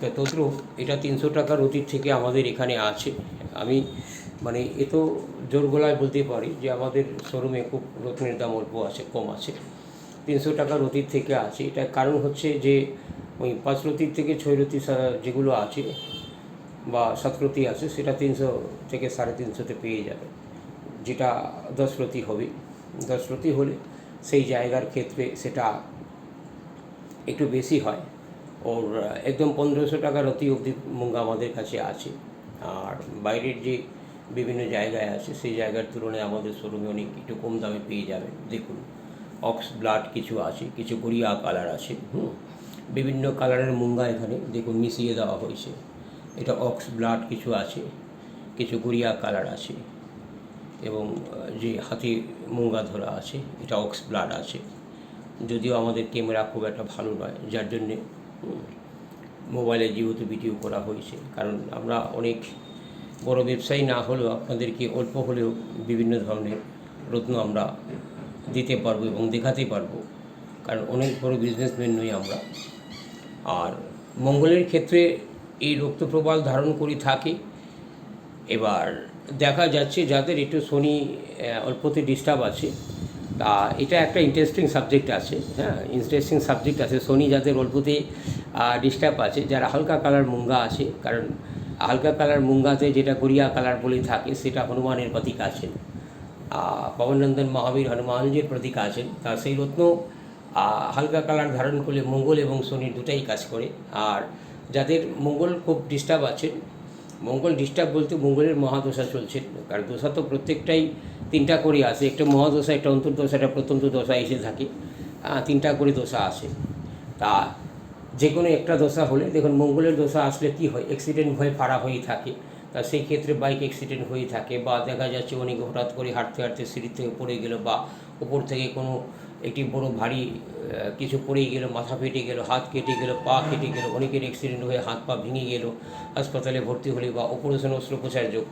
তা তদ্রুপ, এটা তিনশো টাকার অতীত থেকে আমাদের এখানে আছে। আমি মানে এ তো জোর গলায় বলতে পারি যে আমাদের শোরুমে খুব রত্নের দাম অল্প আছে, কম আছে। তিনশো টাকার অতীত থেকে আছে। এটা কারণ হচ্ছে যে, ওই পাঁচ রতির থেকে ছয় রতি যেগুলো আছে বা সাতরতি আছে, সেটা তিনশো থেকে সাড়ে তিনশোতে পেয়ে যাবে। যেটা দশ রতি হবে। দশ রতি হলে সেই জায়গার ক্ষেত্রে সেটা একটু বেশি হয়। ওর একদম পনেরোশো টাকার অতি অবধি মুঙ্গা আমাদের কাছে আছে। আর বাইরের যে বিভিন্ন জায়গায় আছে, সেই জায়গার তুলনায় আমাদের শোরুমে অনেক একটু কম দামে পেয়ে যাবে। দেখুন, অক্স ব্লাড কিছু আছে, কিছু গড়িয়া কালার আছে, হুম? বিভিন্ন কালারের মুঙ্গা এখানে, দেখুন, মিশিয়ে দেওয়া হয়েছে। এটা অক্স ব্লাড কিছু আছে, কিছু গড়িয়া কালার আছে, এবং যে হাতি মুঙ্গা ধরা আছে, এটা অক্স ব্লাড আছে। যদিও আমাদের ক্যামেরা খুব একটা ভালো নয়, যার জন্যে মোবাইলে যেহেতু ভিডিও করা হয়েছে, কারণ আমরা অনেক বড় ব্যবসায়ী না হলেও আপনাদেরকে অল্প হলেও বিভিন্ন ধরনের রত্ন আমরা দিতে পারব এবং দেখাতে পারব। কারণ অনেক বড় বিজনেসম্যান নই আমরা। আর মঙ্গলের ক্ষেত্রে এই রক্তপ্রবাল ধারণ করে থাকে। এবার দেখা যাচ্ছে যাদের একটু শনি অল্পতে ডিস্টার্ব আছে তা এটা একটা ইন্টারেস্টিং সাবজেক্ট আছে হ্যাঁ ইন্টারেস্টিং সাবজেক্ট আছে। শনি যাদের অল্পতে ডিস্টার্ব আছে যারা হালকা কালার মুঙ্গা আছে কারণ হালকা কালার মুঙ্গাতে যেটা গড়িয়া কালার বলে থাকে সেটা হনুমানের প্রতীক আছেন। আহ, পবননন্দন মহাবীর হনুমানজির প্রতীক আছেন। তা সেই রত্ন হালকা কালার ধারণ করলে মঙ্গল এবং শনি দুটাই কাজ করে। আর যাদের মঙ্গল খুব ডিস্টার্ব আছেন মঙ্গল ডিস্টার্ব বলতে মঙ্গলের মহাদশা চলছে। কারণ দশা তো প্রত্যেকটাই তিনটা করে আসে। একটা মহাদশা একটা অন্তর্দশা একটা প্রত্যন্ত দশা এসে থাকে। আহ, তিনটা করে দশা আসে। তা যে কোনো একটা দশা হলে দেখুন মঙ্গলের দশা আসলে কি হয়? অ্যাক্সিডেন্ট হয়ে ফাড়া হয়ে থাকে। তা সেই ক্ষেত্রে বাইক অ্যাক্সিডেন্ট হয়ে থাকে বা দেখা যাচ্ছে অনেক হঠাৎ করে হাঁটতে হাঁটতে সিঁড়ি থেকে পড়ে গেল বা উপর থেকে কোনো একটি বড় ভারী কিছু পড়ে গেল, মাথা ফেটে গেল, হাত কেটে গেল, পা কেটে গেল, অনেকের অ্যাক্সিডেন্ট হয়ে হাত পা ভেঙে গেল, হাসপাতালে ভর্তি হলে বা অপারেশন অস্ত্রোপচার যোগ।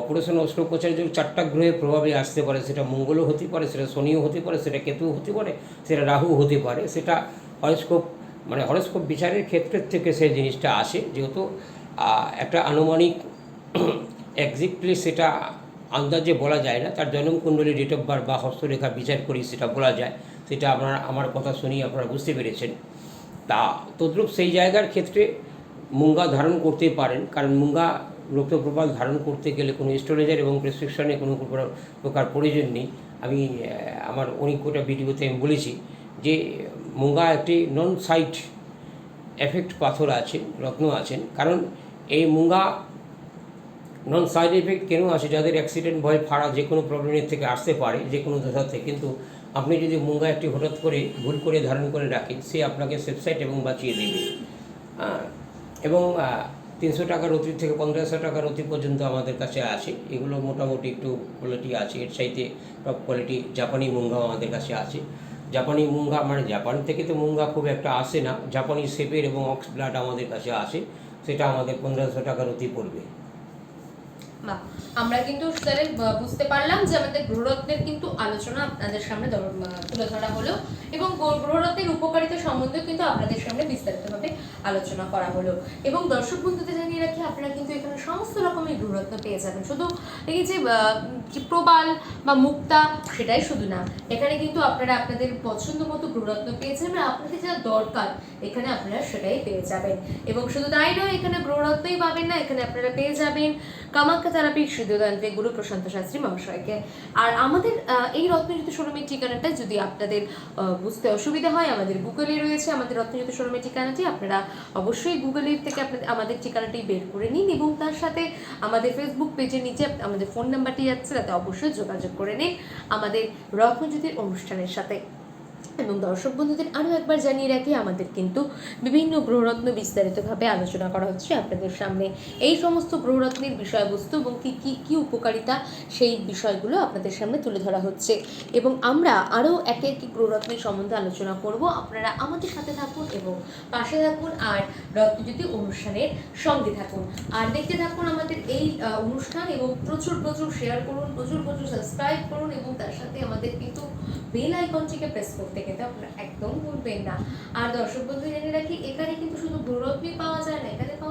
অপারেশন অস্ত্রোপচার যোগ চারটা গ্রহের প্রভাবে আসতে পারে, সেটা মঙ্গলও হতে পারে, সেটা শনিও হতে পারে, সেটা কেতুও হতে পারে, সেটা রাহু হতে পারে, সেটা হরস্কোপ মানে হরস্কোপ বিচারের ক্ষেত্রের থেকে সেই জিনিসটা আসে, যেহেতু একটা আনুমানিক একজ্যাক্টলি সেটা আন্দাজে বলা যায় না, তার জন্মকুণ্ডলী ডেট অফ বার্থ বা হস্তরেখা বিচার করি সেটা বলা যায়। সেটা আপনারা, আমার কথা শুনি আপনারা বুঝতে পেরেছেন। তা তদ্রুপ সেই জায়গার ক্ষেত্রে মুঙ্গা ধারণ করতে পারেন, কারণ মুঙ্গা রক্তপ্রবাল ধারণ করতে গেলে কোনো স্টোরেজের এবং প্রেসক্রিপশনে কোনো প্রকার- প্রয়োজন নেই। আমি আমার অনেক কটা ভিডিওতে আমি বলেছি যে মুঙ্গা একটি নন সাইট এফেক্ট পাথর আছে, রত্ন আছেন। কারণ এই মুঙ্গা নন সাইড এফেক্ট কেন আসে? যাদের অ্যাক্সিডেন্ট ভয়, ফাড়া যে কোনো প্রবলেমের থেকে আসতে পারে, যে কোনো দশাতে কিন্তু আপনি যদি মুঙ্গা একটি হঠাৎ করে ভুল করে ধারণ করে রাখেন, সে আপনাকে সেফসাইট এবং বাঁচিয়ে দেবে। এবং তিনশো টাকার অতি থেকে পনেরোশো টাকার অতি পর্যন্ত আমাদের কাছে আছে। এগুলো মোটামুটি একটু কোয়ালিটি আছে। এর চাইতে টপ কোয়ালিটি জাপানি মুঙ্গাও আমাদের কাছে আছে। জাপানি মুঙ্গা মানে জাপান থেকে তো মুঙ্গা খুব একটা আসে না। জাপানি শেপের এবং অক্স ব্লাড আমাদের কাছে আসে। সেটা আমাদের পনেরোশো টাকার অতি পড়বে। বাহ। আমরা কিন্তু স্যারের বুঝতে পারলাম যে আমাদের গ্রহরত্নের কিন্তু আলোচনা আপনাদের সামনে তুলে ধরা হলো এবং গ্রহ- গ্রহরত্নের উপকারিতা সম্বন্ধে কিন্তু আপনাদের সামনে বিস্তারিতভাবে আলোচনা করা হলো। এবং দর্শক বন্ধুদের জানিয়ে রাখি, আপনারা কিন্তু এখানে সমস্ত রকমের গ্রহরত্ন পেয়ে যাবেন। শুধু এই যে প্রবাল বা মুক্তা, সেটাই শুধু না। এখানে কিন্তু আপনারা আপনাদের পছন্দ মতো গ্রহরত্ন পেয়ে যাবেন। আপনাদের যা দরকার, এখানে আপনারা সেটাই পেয়ে যাবেন। এবং শুধু তাই নয়, এখানে গ্রহরত্নই পাবেন না, এখানে আপনারা পেয়ে যাবেন কামাখ্যা তারাপীঠ সিদ্ধতান্ত্রিক গুরু প্রশান্ত শাস্ত্রী মহাশয়কে। আর আমাদের এই রত্নজ্যোতি শোরুমের ঠিকানাটা যদি আপনাদের বুঝতে অসুবিধা হয়, আমাদের গুগলে রয়েছে আমাদের রত্নজ্যোতি শোরুমের ঠিকানাটি, আপনারা অবশ্যই গুগলের থেকে আপনাদের আমাদের ঠিকানাটি বের করে নিন এবং তার সাথে আমাদের ফেসবুক পেজের নিচে আমাদের ফোন নাম্বারটি যাচ্ছে তাতে অবশ্যই যোগাযোগ করে নিন আমাদের রত্নজ্যোতির অনুষ্ঠানের সাথে। এবং দর্শক বন্ধুদের আরও একবার জানিয়ে রাখি, আমাদের কিন্তু বিভিন্ন গ্রহরত্ন বিস্তারিতভাবে আলোচনা করা হচ্ছে আপনাদের সামনে। এই সমস্ত গ্রহরত্নের বিষয়বস্তু এবং কী কী কী উপকারিতা সেই বিষয়গুলো আপনাদের সামনে তুলে ধরা হচ্ছে। এবং আমরা আরও একে একটি গ্রহরত্নের সম্বন্ধে আলোচনা করব। আপনারা আমাদের সাথে থাকুন এবং পাশে থাকুন আর রত্নজ্যোতি অনুষ্ঠানের সঙ্গে থাকুন। আর দেখতে থাকুন আমাদের এই অনুষ্ঠান এবং প্রচুর প্রচুর শেয়ার করুন, প্রচুর প্রচুর সাবস্ক্রাইব করুন এবং তার সাথে আমাদের কিন্তু বেল আইকনটিকে প্রেস করতে কিন্তু আপনারা একদম ভুলবেন না। আর দর্শক বন্ধু, জেনে রাখি, এখানে কিন্তু শুধু গৌরবই পাওয়া যায় না